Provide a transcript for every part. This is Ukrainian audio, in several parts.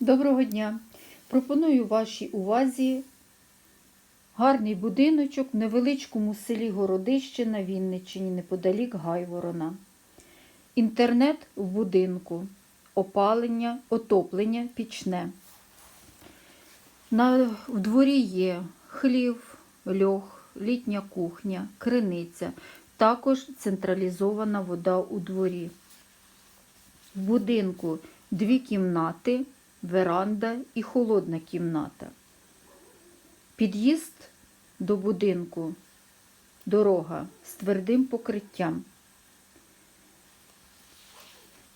Доброго дня! Пропоную вашій увазі гарний будиночок в невеличкому селі Городище на Вінниччині, неподалік Гайворона. Інтернет в будинку, опалення, отоплення пічне. На, в дворі є хлів, льох, літня кухня, криниця, також централізована вода у дворі. В будинку дві кімнати, веранда і холодна кімната. Під'їзд до будинку, дорога з твердим покриттям.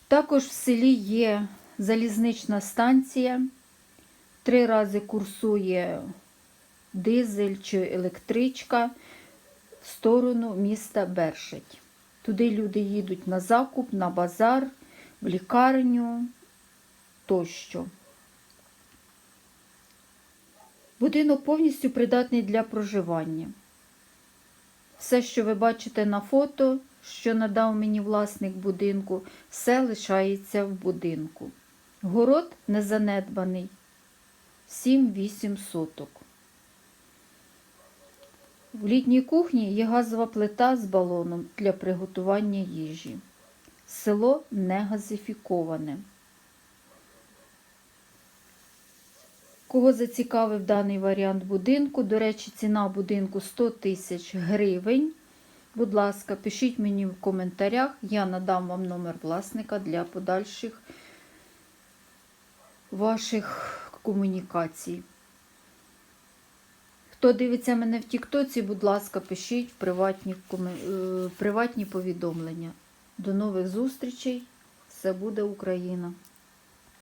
Також в селі є залізнична станція. Три рази курсує дизель чи електричка в сторону міста Бершить. Туди люди їдуть на закуп, на базар, в лікарню тощо. Будинок повністю придатний для проживання. Все, що ви бачите на фото, що надав мені власник будинку, все лишається в будинку. Город незанедбаний 7-8 соток. В літній кухні є газова плита з балоном для приготування їжі. Село не газифіковане. Кого зацікавив даний варіант будинку, до речі, ціна будинку 100 тисяч гривень. Будь ласка, пишіть мені в коментарях, я надам вам номер власника для подальших ваших комунікацій. Хто дивиться мене в Тіктоці, будь ласка, пишіть приватні, е, приватні повідомлення. До нових зустрічей! Все буде Україна!